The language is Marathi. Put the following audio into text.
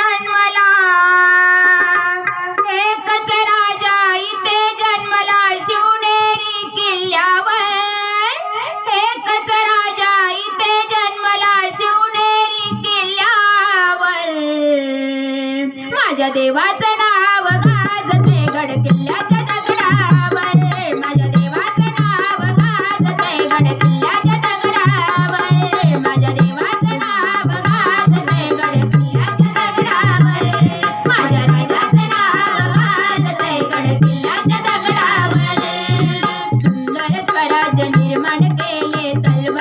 जन्मला. राजा इथे जन्मला. शिवनेरी राजा इथे जन्मला. शिवनेरी माझ्या देवाचं नाव गाजते गड किल्ल्या